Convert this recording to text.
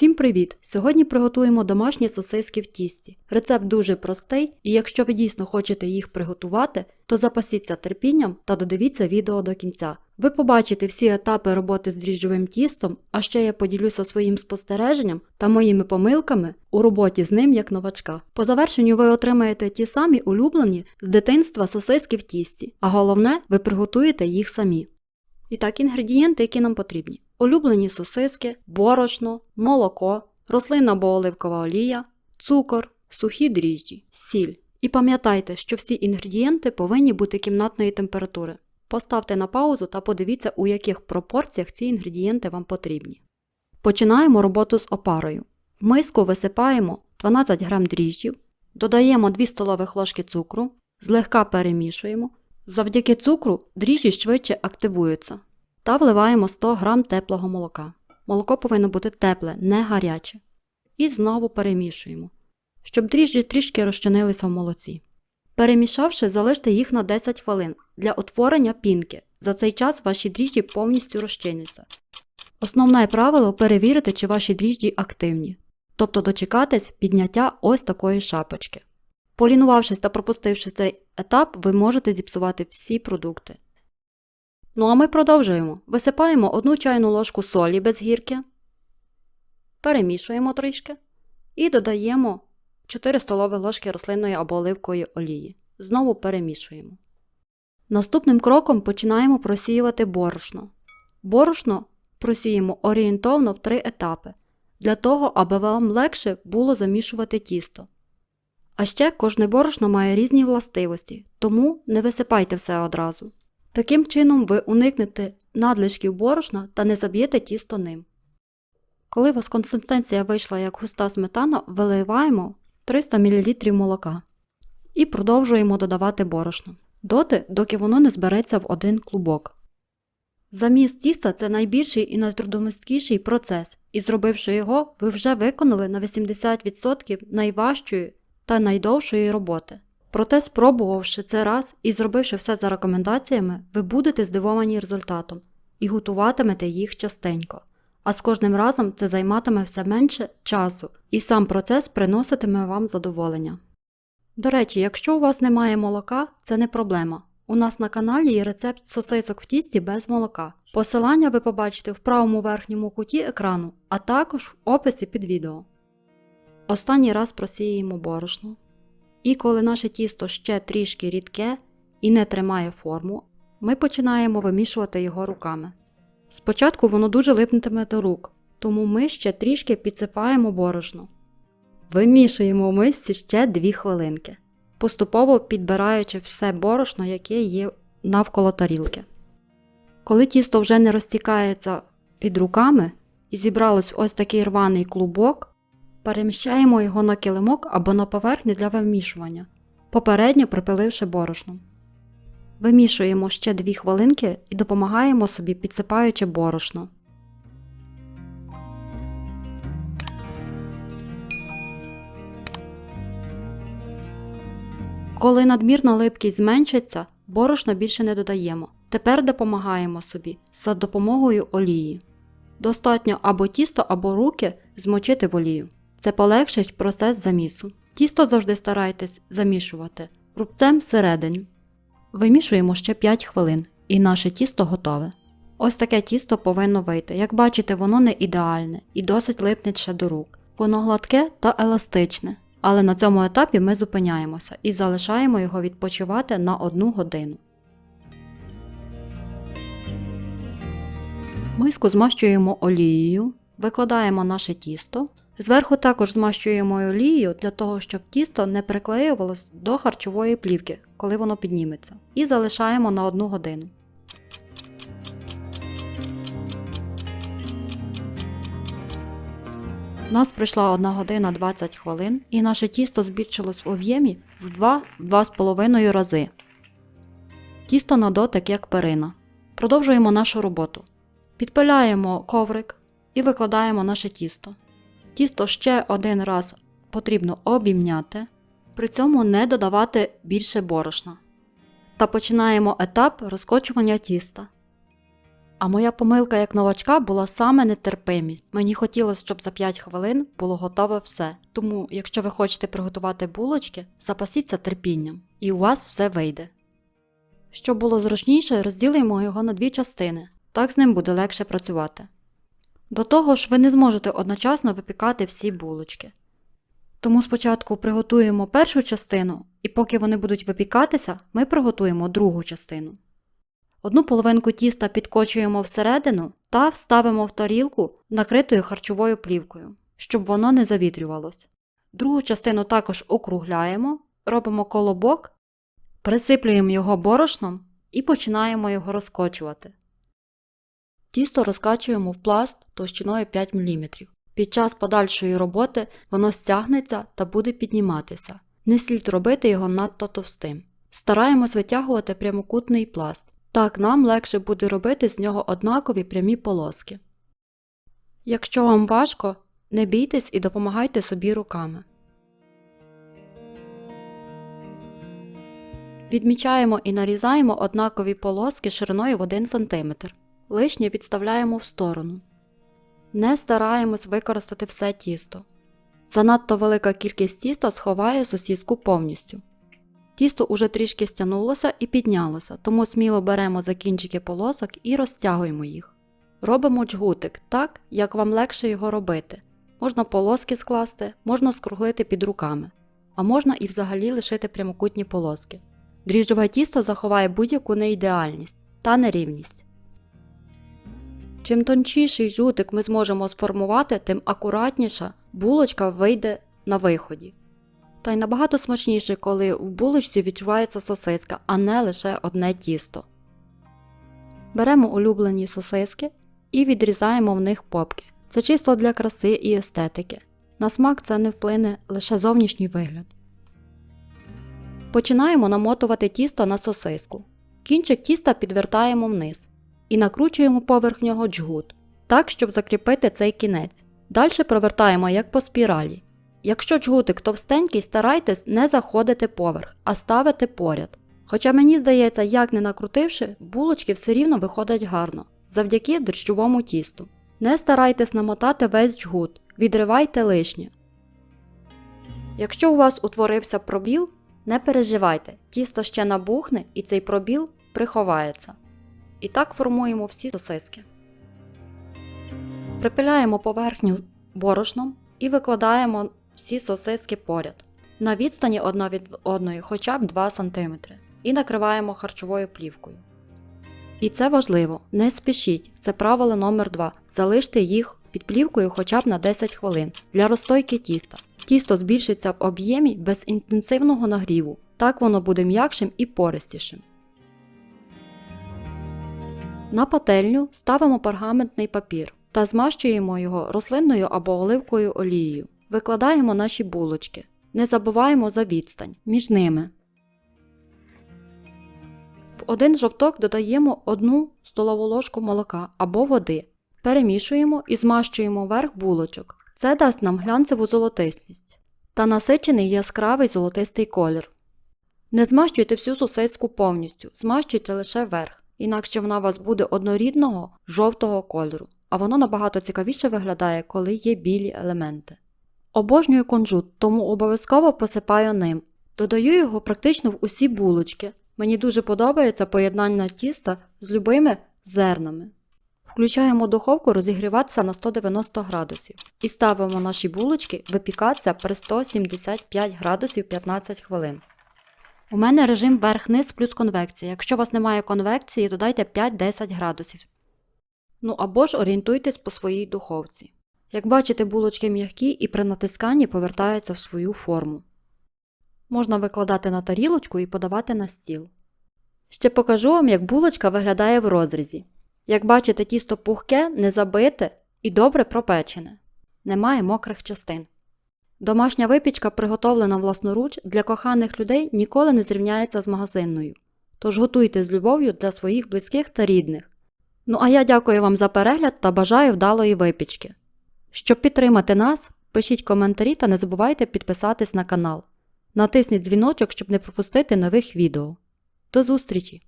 Всім привіт! Сьогодні приготуємо домашні сосиски в тісті. Рецепт дуже простий, і якщо ви дійсно хочете їх приготувати, то запасіться терпінням та додивіться відео до кінця. Ви побачите всі етапи роботи з дріжджовим тістом, а ще я поділюся своїм спостереженням та моїми помилками у роботі з ним як новачка. По завершенню ви отримаєте ті самі улюблені з дитинства сосиски в тісті, а головне, ви приготуєте їх самі. І так, інгредієнти, які нам потрібні: улюблені сосиски, борошно, молоко, рослинна або оливкова олія, цукор, сухі дріжджі, сіль. І пам'ятайте, що всі інгредієнти повинні бути кімнатної температури. Поставте на паузу та подивіться, у яких пропорціях ці інгредієнти вам потрібні. Починаємо роботу з опарою. В миску висипаємо 12 г дріжджів, додаємо 2 столових ложки цукру, злегка перемішуємо. Завдяки цукру дріжджі швидше активуються та вливаємо 100 г теплого молока. Молоко повинно бути тепле, не гаряче. І знову перемішуємо, щоб дріжджі трішки розчинилися в молоці. Перемішавши, залиште їх на 10 хвилин для утворення пінки. За цей час ваші дріжджі повністю розчиняться. Основне правило перевірити, чи ваші дріжджі активні, тобто дочекатись підняття ось такої шапочки. Полінувавшись та пропустивши цей етап, ви можете зіпсувати всі продукти. Ну а ми продовжуємо. Висипаємо 1 чайну ложку солі без гірки, перемішуємо трішки і додаємо 4 столові ложки рослинної або оливкової олії. Знову перемішуємо. Наступним кроком починаємо просіювати борошно. Борошно просіємо орієнтовно в три етапи, для того, аби вам легше було замішувати тісто. А ще кожне борошно має різні властивості, тому не висипайте все одразу. Таким чином ви уникнете надлишків борошна та не заб'єте тісто ним. Коли у вас консистенція вийшла як густа сметана, виливаємо 300 мл молока і продовжуємо додавати борошно доти, доки воно не збереться в один клубок. Заміс тіста це найбільший і найтрудомисткіший процес, і зробивши його, ви вже виконали на 80% найважчої та найдовшої роботи. Проте, спробувавши це раз і зробивши все за рекомендаціями, ви будете здивовані результатом і готуватимете їх частенько. А з кожним разом це займатиме все менше часу, і сам процес приноситиме вам задоволення. До речі, якщо у вас немає молока, це не проблема. У нас на каналі є рецепт сосисок в тісті без молока. Посилання ви побачите в правому верхньому куті екрану, а також в описі під відео. Останній раз просіємо борошно. І коли наше тісто ще трішки рідке і не тримає форму, ми починаємо вимішувати його руками. Спочатку воно дуже липнетиме до рук, тому ми ще трішки підсипаємо борошно. Вимішуємо в мисці ще 2 хвилинки, поступово підбираючи все борошно, яке є навколо тарілки. Коли тісто вже не розтікається під руками і зібралось ось такий рваний клубок, переміщаємо його на килимок або на поверхню для вимішування, попередньо припиливши борошном. Вимішуємо ще 2 хвилинки і допомагаємо собі підсипаючи борошно. Коли надмірна липкість зменшиться, борошно більше не додаємо. Тепер допомагаємо собі за допомогою олії. Достатньо або тісто, або руки змочити в олію. Це полегшить процес замісу. Тісто завжди старайтесь замішувати рубцем всередині. Вимішуємо ще 5 хвилин і наше тісто готове. Ось таке тісто повинно вийти. Як бачите, воно не ідеальне і досить липне ще до рук. Воно гладке та еластичне. Але на цьому етапі ми зупиняємося і залишаємо його відпочивати на 1 годину. Миску змащуємо олією, викладаємо наше тісто. Зверху також змащуємо олією для того, щоб тісто не приклеювалось до харчової плівки, коли воно підніметься. І залишаємо на 1 годину. У нас пройшла 1 година 20 хвилин і наше тісто збільшилось в об'ємі в 2-2,5 рази. Тісто на дотик як перина. Продовжуємо нашу роботу. Підпиляємо коврик і викладаємо наше тісто. Тісто ще один раз потрібно обімняти, при цьому не додавати більше борошна. Та починаємо етап розкочування тіста. А моя помилка як новачка була саме нетерпимість. Мені хотілося, щоб за 5 хвилин було готове все. Тому, якщо ви хочете приготувати булочки, запасіться терпінням, і у вас все вийде. Щоб було зручніше, розділимо його на дві частини. Так з ним буде легше працювати. До того ж, ви не зможете одночасно випікати всі булочки. Тому спочатку приготуємо першу частину, і поки вони будуть випікатися, ми приготуємо другу частину. Одну половинку тіста підкочуємо всередину та вставимо в тарілку, накритою харчовою плівкою, щоб воно не завітрювалось. Другу частину також округляємо, робимо колобок, присиплюємо його борошном і починаємо його розкочувати. Тісто розкачуємо в пласт товщиною 5 мм. Під час подальшої роботи воно стягнеться та буде підніматися. Не слід робити його надто товстим. Стараємось витягувати прямокутний пласт. Так нам легше буде робити з нього однакові прямі полоски. Якщо вам важко, не бійтесь і допомагайте собі руками. Відмічаємо і нарізаємо однакові полоски шириною в 1 см. Лишнє відставляємо в сторону. Не стараємось використати все тісто. Занадто велика кількість тіста сховає сосіску повністю. Тісто уже трішки стягнулося і піднялося, тому сміло беремо за кінчики полосок і розтягуємо їх. Робимо джгутик так, як вам легше його робити. Можна полоски скласти, можна скруглити під руками, а можна і взагалі лишити прямокутні полоски. Дріжджове тісто заховає будь-яку неідеальність та нерівність. Чим тончіший жутик ми зможемо сформувати, тим акуратніша булочка вийде на виході. Та й набагато смачніше, коли в булочці відчувається сосиска, а не лише одне тісто. Беремо улюблені сосиски і відрізаємо в них попки. Це чисто для краси і естетики. На смак це не вплине лише зовнішній вигляд. Починаємо намотувати тісто на сосиску. Кінчик тіста підвертаємо вниз і накручуємо поверх нього джгут, так, щоб закріпити цей кінець. Далі провертаємо як по спіралі. Якщо джгутик товстенький, старайтесь не заходити поверх, а ставити поряд. Хоча мені здається, як не накрутивши, булочки все рівно виходять гарно, завдяки дріжджовому тісту. Не старайтесь намотати весь джгут, відривайте лишнє. Якщо у вас утворився пробіл, не переживайте, тісто ще набухне і цей пробіл приховається. І так формуємо всі сосиски. Припиляємо поверхню борошном і викладаємо всі сосиски поряд на відстані одна від одної хоча б 2 см і накриваємо харчовою плівкою. І це важливо, не спішіть, це правило номер 2 Залиште їх під плівкою хоча б на 10 хвилин для розстойки тіста. Тісто збільшиться в об'ємі без інтенсивного нагріву, так воно буде м'якшим і пористішим. На пательню ставимо пергаментний папір та змащуємо його рослинною або оливкою олією. Викладаємо наші булочки. Не забуваємо за відстань між ними. В один жовток додаємо 1 столову ложку молока або води. Перемішуємо і змащуємо верх булочок. Це дасть нам глянцеву золотистість та насичений яскравий золотистий колір. Не змащуйте всю сосиску повністю, змащуйте лише верх, інакше вона у вас буде однорідного жовтого кольору, а воно набагато цікавіше виглядає, коли є білі елементи. Обожнюю кунжут, тому обов'язково посипаю ним. Додаю його практично в усі булочки. Мені дуже подобається поєднання тіста з любими зернами. Включаємо духовку розігріватися на 190 градусів і ставимо наші булочки випікатися при 175 градусів 15 хвилин. У мене режим верх-низ плюс конвекція. Якщо у вас немає конвекції, додайте 5-10 градусів. Ну або ж орієнтуйтесь по своїй духовці. Як бачите, булочки м'які і при натисканні повертаються в свою форму. Можна викладати на тарілочку і подавати на стіл. Ще покажу вам, як булочка виглядає в розрізі. Як бачите, тісто пухке, не забите і добре пропечене. Немає мокрих частин. Домашня випічка, приготовлена власноруч, для коханих людей ніколи не зрівняється з магазинною. Тож готуйте з любов'ю для своїх близьких та рідних. Ну а я дякую вам за перегляд та бажаю вдалої випічки. Щоб підтримати нас, пишіть коментарі та не забувайте підписатись на канал. Натисніть дзвіночок, щоб не пропустити нових відео. До зустрічі!